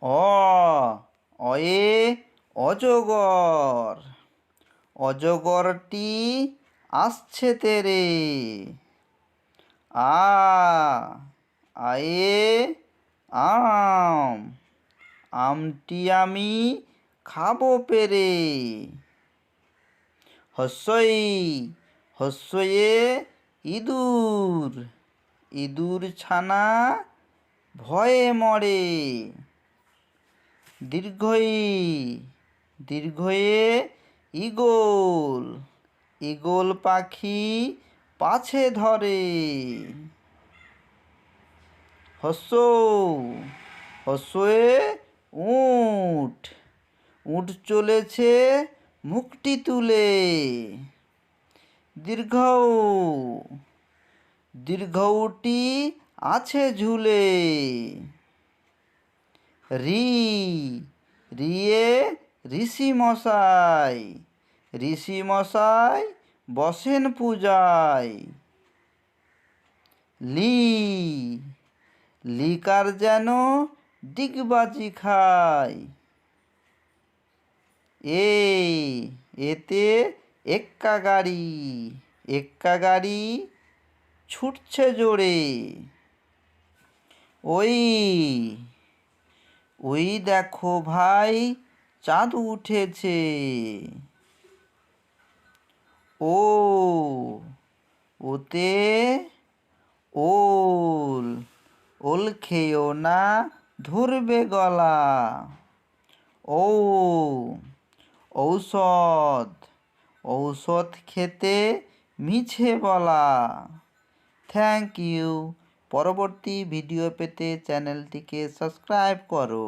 অ, অয়ে, অজগর। অজগরটি আসছে তেরে। আ, আয়ে, আম। আমটি আমি খাব পেরে। হস্যই হস্যয়ে ইঁদুর। ইঁদুর ছানা ভয়ে মরে। দীর্ঘই, দীর্ঘয়ে ইগল ইগল পাখি পাছে ধরে। হস্য হস্যে উট উট চলেছে মুখটি তুলে। দীর্ঘ দীর্ঘটি আছে ঝুলে। রি, রিয়ে ঋষি মশাই ঋষি মশাই বসেন পূজায়। লি, লিকার যেন ডিগবাজি খায়। এ, এতে এক্কা গাড়ি এক্কা গাড়ি ছুটছে জোরে। ওই ওই দেখো ভাই, চাঁদ উঠেছে। ও, ওতে ওল ওল খেয়েও না ধরবে গলা। ও, ঔষধ ঔষধ খেতে মিছে বলা। থ্যাংক ইউ পরবর্তী ভিডিও পেতে চ্যানেলটিকে সাবস্ক্রাইব করো।